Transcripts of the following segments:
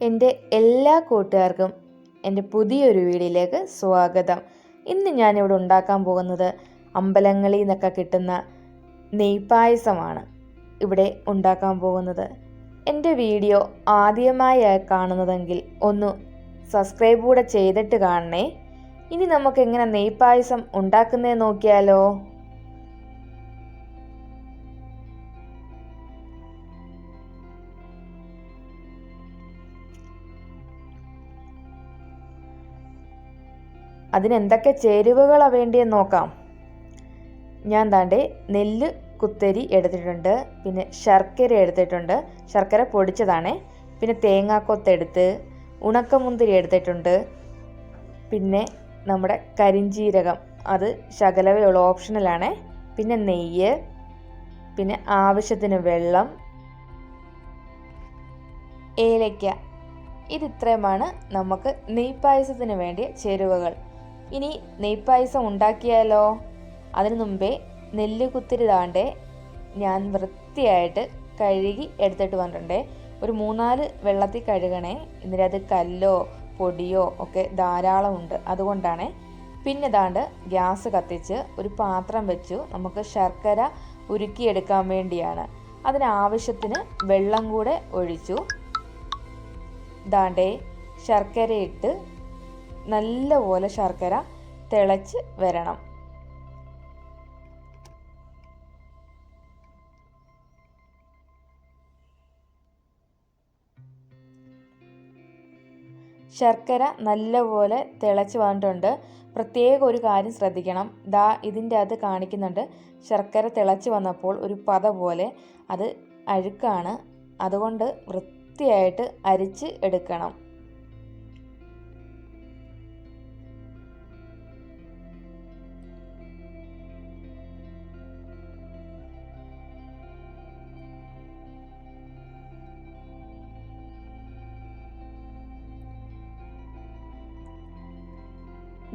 എന്റെ എല്ലാ കൂട്ടുകാർക്കും എന്റെ പുതിയൊരു വീഡിയോയിലേക്ക് സ്വാഗതം. ഇന്ന് ഞാനിവിടെ ഉണ്ടാക്കാൻ പോകുന്നത് അമ്പലങ്ങളിൽ നിന്നൊക്കെ കിട്ടുന്ന നെയ്പായസമാണ് ഇവിടെ ഉണ്ടാക്കാൻ പോകുന്നത്. എന്റെ വീഡിയോ ആദ്യമായി കാണുന്നതെങ്കിൽ ഒന്ന് സബ്സ്ക്രൈബ് കൂടെ ചെയ്തിട്ട് കാണണേ. ഇനി നമുക്ക് എങ്ങനെ നെയ്പായസം ഉണ്ടാക്കുന്നതെന്ന് നോക്കിയാലോ? അതിനെന്തൊക്കെ ചേരുവകളാണ് വേണ്ടിയെന്ന് നോക്കാം. ഞാൻ താണ്ടേ നെല്ല് കുത്തരി എടുത്തിട്ടുണ്ട്. പിന്നെ ശർക്കര എടുത്തിട്ടുണ്ട്. ശർക്കര പൊടിച്ചതാണേ. പിന്നെ തേങ്ങാക്കൊത്തെടുത്ത് ഉണക്കമുന്തിരി എടുത്തിട്ടുണ്ട്. പിന്നെ നമ്മുടെ കരിഞ്ജീരകം അത് ശകലവയുള്ള ഓപ്ഷണലാണേ പിന്നെ നെയ്യ് പിന്നെ ആവശ്യത്തിന് വെള്ളം ഏലയ്ക്ക ഇതിത്രയുമാണ് നമുക്ക് നെയ്പായസത്തിന് വേണ്ടിയ ചേരുവകൾ. ഇനി നെയ്പ്പായസം ഉണ്ടാക്കിയാലോ? അതിനു മുമ്പേ നെല്ല് കുത്തിരി ഞാൻ വൃത്തിയായിട്ട് കഴുകി എടുത്തിട്ട് വന്നിട്ടുണ്ട്. ഒരു മൂന്നാൽ വെള്ളത്തിൽ കഴുകണേ. എന്നിട്ട് അത് കല്ലോ പൊടിയോ ഒക്കെ ധാരാളമുണ്ട്. അതുകൊണ്ടാണ് പിന്നെ ദാണ്ട് ഗ്യാസ് കത്തിച്ച് ഒരു പാത്രം വെച്ചു. നമുക്ക് ശർക്കര ഉരുക്കിയെടുക്കാൻ വേണ്ടിയാണ്. അതിനാവശ്യത്തിന് വെള്ളം കൂടെ ഒഴിച്ചു. ദാണ്ടേ ശർക്കര ഇട്ട് നല്ലപോലെ ശർക്കര തിളച്ച് വരണം. ശർക്കര നല്ലപോലെ തിളച്ച് വന്നിട്ടുണ്ട്. പ്രത്യേക ഒരു കാര്യം ശ്രദ്ധിക്കണം. ദാ ഇതിന്റെ അത് കാണിക്കുന്നുണ്ട്. ശർക്കര തിളച്ച് വന്നപ്പോൾ ഒരു പത പോലെ അത് അഴുക്കാണ്. അതുകൊണ്ട് വൃത്തിയായിട്ട് അരിച്ച് എടുക്കണം.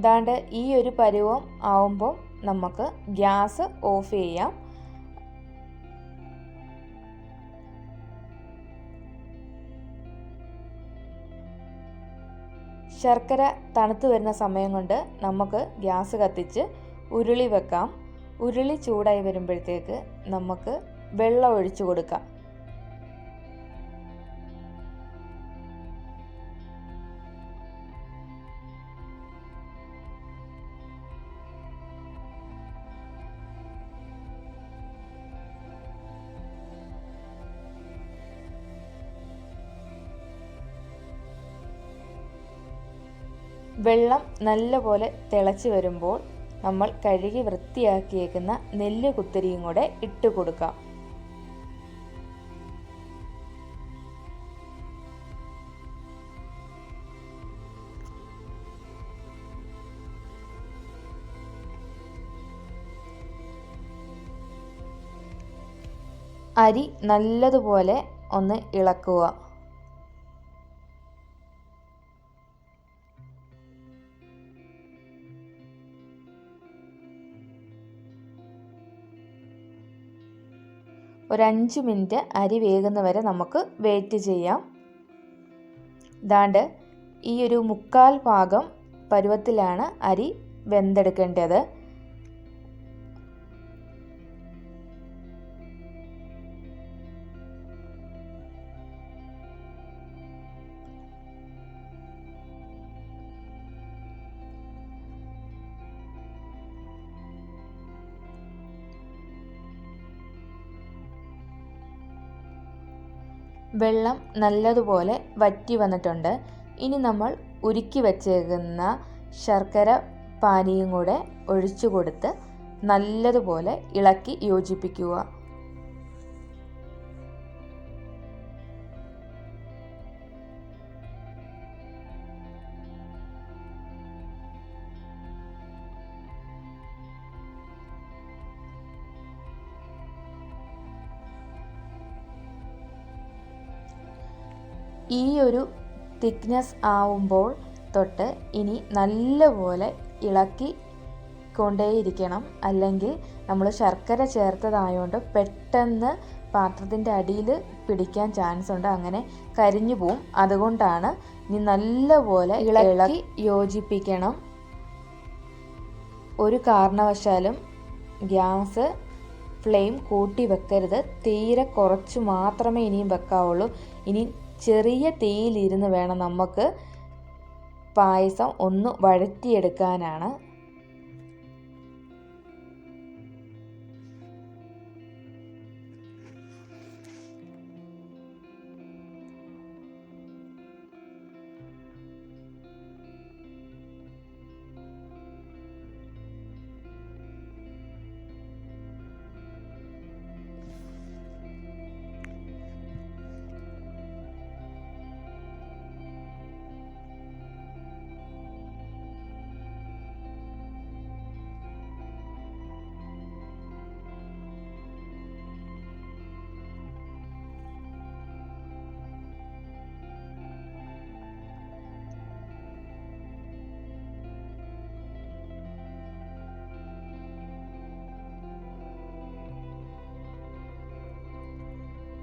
ദാണ്ട് ഈ ഒരു പരുവം ആവുമ്പോൾ നമുക്ക് ഗ്യാസ് ഓഫ് ചെയ്യാം. ശർക്കര തണുത്തു വരുന്ന സമയം കൊണ്ട് നമുക്ക് ഗ്യാസ് കത്തിച്ച് ഉരുളി വെക്കാം. ഉരുളി ചൂടായി വരുമ്പോഴത്തേക്ക് നമുക്ക് വെള്ളം ഒഴിച്ചു കൊടുക്കാം. വെള്ളം നല്ലപോലെ തിളച്ച് വരുമ്പോൾ നമ്മൾ കഴുകി വൃത്തിയാക്കിയേക്കുന്ന നെല്ല് കുത്തരിയും കൂടെ ഇട്ട് കൊടുക്കാം. അരി നല്ലതുപോലെ ഒന്ന് ഇളക്കുക. ഒരു അഞ്ച് മിനിറ്റ് അരി വേകുന്ന വരെ നമുക്ക് വെയിറ്റ് ചെയ്യാം. ദാണ്ട് ഈ ഒരു മുക്കാൽ ഭാഗം പരുവത്തിലാണ് അരി വെന്തെടുക്കേണ്ടത്. വെള്ളം നല്ലതുപോലെ വറ്റി വന്നിട്ടുണ്ട്. ഇനി നമ്മൾ ഉരുക്കി വച്ചേക്കുന്ന ശർക്കര പാനിയും കൂടെ ഒഴിച്ചു കൊടുത്ത് നല്ലതുപോലെ ഇളക്കി യോജിപ്പിക്കുക. ഈ ഒരു തിക്നെസ് ആവുമ്പോൾ തൊട്ട് ഇനി നല്ലപോലെ ഇളക്കി കൊണ്ടേയിരിക്കണം. അല്ലെങ്കിൽ നമ്മൾ ശർക്കര ചേർത്തതായതുകൊണ്ട് പെട്ടെന്ന് പാത്രത്തിന്റെ അടിയിൽ പിടിക്കാൻ ചാൻസ് ഉണ്ട്. അങ്ങനെ കരിഞ്ഞു പോവും. അതുകൊണ്ടാണ് ഇനി നല്ലപോലെ ഇളക്കി യോജിപ്പിക്കണം. ഒരു കാരണവശാലും ഗ്യാസ് ഫ്ലെയിം കൂട്ടി വെക്കരുത്. തീരെ കുറച്ച് മാത്രമേ ഇനിയും വെക്കാവുള്ളൂ. ഇനി ചെറിയ തീയിലിരുന്ന് വേണം നമുക്ക് പായസം ഒന്ന് വഴറ്റിയെടുക്കാനാണ്.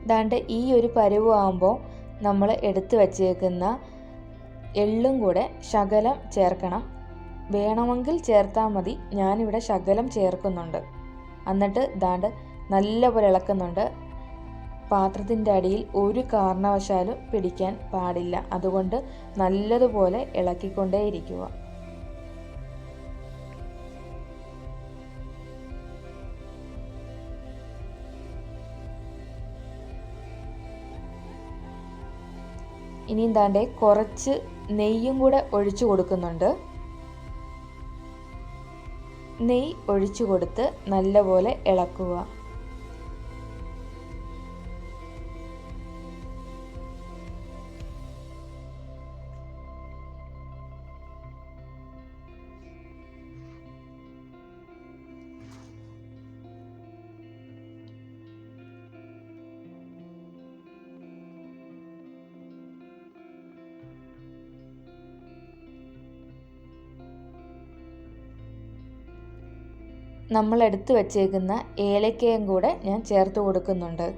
ദാണ്ട് ഈ ഒരു പരുവാകുമ്പോൾ നമ്മൾ എടുത്തു വച്ചേക്കുന്ന എള്ളും കൂടെ ശകലം ചേർക്കണം. വേണമെങ്കിൽ ചേർത്താൽ മതി. ഞാനിവിടെ ശകലം ചേർക്കുന്നുണ്ട്. എന്നിട്ട് ദാണ്ട് നല്ലപോലെ ഇളക്കുന്നുണ്ട്. പാത്രത്തിന്റെ അടിയിൽ ഒരു കാരണവശാലും പിടിക്കാൻ പാടില്ല. അതുകൊണ്ട് നല്ലതുപോലെ ഇളക്കിക്കൊണ്ടേയിരിക്കുക. ഇനി എന്താണ്ടേ കുറച്ച് നെയ്യും കൂടെ ഒഴിച്ചു കൊടുക്കുന്നുണ്ട്. നെയ്യ് ഒഴിച്ചു കൊടുത്ത് നല്ലപോലെ ഇളക്കുക. നമ്മൾ എടുത്തു വച്ചേക്കുന്ന ഏലക്കയും കൂടെ ഞാൻ ചേർത്ത് കൊടുക്കുന്നുണ്ട്.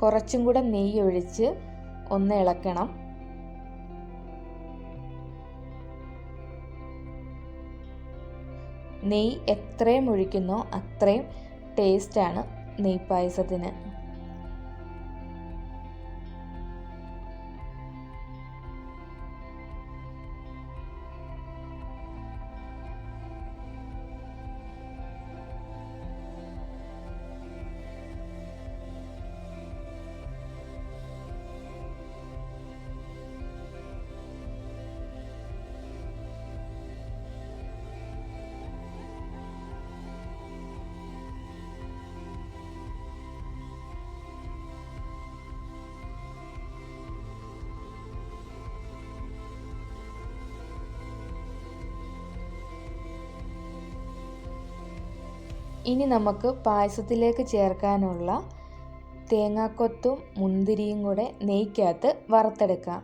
കുറച്ചും കൂടെ നെയ്യ് ഒഴിച്ച് ഒന്ന് ഇളക്കണം. നെയ്യ് എത്രയും ഒഴിക്കുന്നോ അത്രയും ടേസ്റ്റാണ് നെയ്യ് പായസത്തിന്. ഇനി നമുക്ക് പായസത്തിലേക്ക് ചേർക്കാനുള്ള തേങ്ങാക്കൊത്തും മുന്തിരിയും കൂടെ നെയ്ക്കകത്ത് വറുത്തെടുക്കാം.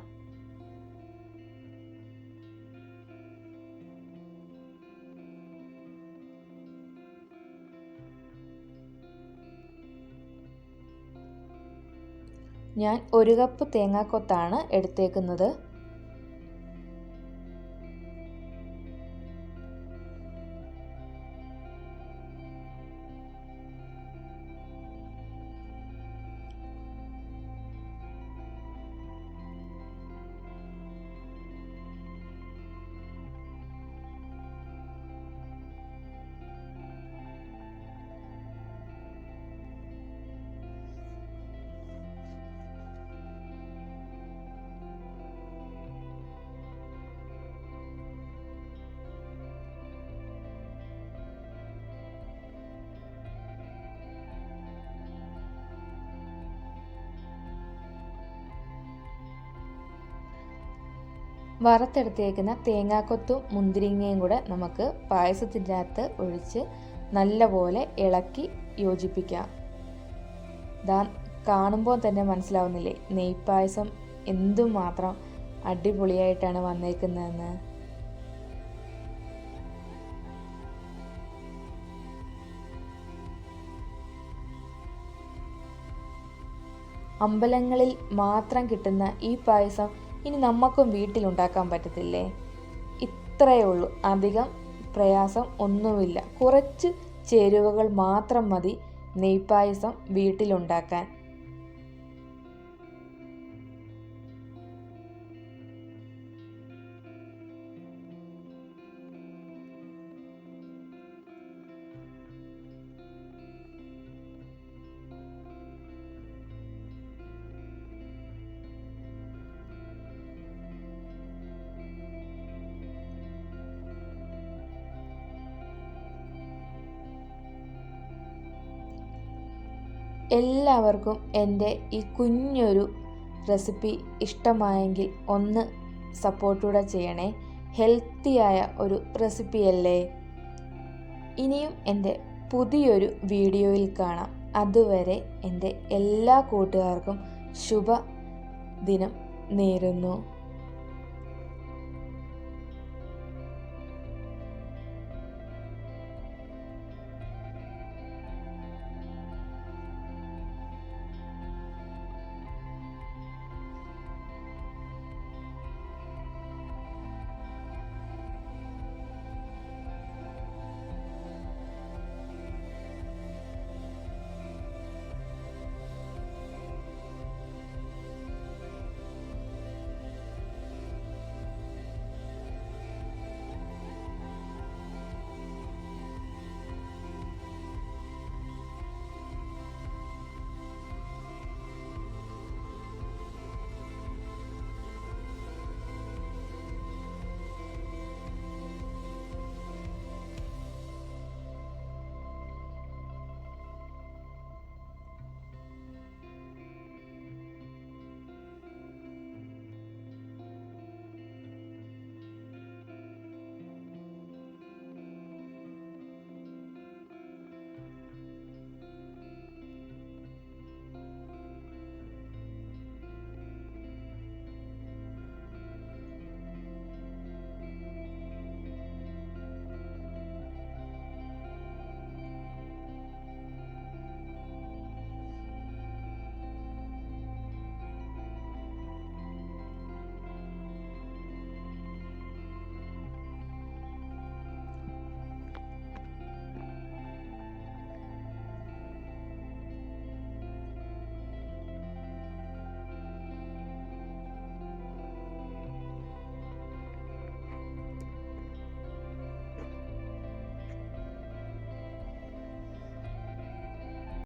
ഞാൻ ഒരു കപ്പ് തേങ്ങാക്കൊത്താണ് എടുത്തേക്കുന്നത്. വറുത്തെടുത്തേക്കുന്ന തേങ്ങാക്കൊത്തും മുന്തിരിങ്ങയും കൂടെ നമുക്ക് പായസത്തിന്റെ അകത്ത് ഒഴിച്ച് നല്ലപോലെ ഇളക്കി യോജിപ്പിക്കാം. ദാ കാണുമ്പോൾ തന്നെ മനസ്സിലാവുന്നില്ലേ? നെയ്പായസം എന്തുമാത്രം അടിപൊളിയായിട്ടാണ് വന്നേക്കുന്നതെന്ന്. അമ്പലങ്ങളിൽ മാത്രം കിട്ടുന്ന ഈ പായസം ഇനി നമുക്കും വീട്ടിലുണ്ടാക്കാൻ പറ്റത്തില്ലേ? ഇത്രയേ ഉള്ളൂ. അധികം പ്രയാസം ഒന്നുമില്ല. കുറച്ച് ചേരുവകൾ മാത്രം മതി നെയ്പായസം വീട്ടിലുണ്ടാക്കാൻ. എല്ലാവർക്കും എന്റെ ഈ കുഞ്ഞൊരു റെസിപ്പി ഇഷ്ടമായെങ്കിൽ ഒന്ന് സപ്പോർട്ടൂടെ ചെയ്യണേ. ഹെൽത്തിയായ ഒരു റെസിപ്പിയല്ലേ? ഇനിയും എന്റെ പുതിയൊരു വീഡിയോയിൽ കാണാം. അതുവരെ എന്റെ എല്ലാ കൂട്ടുകാർക്കും ശുഭ ദിനം നേരുന്നു.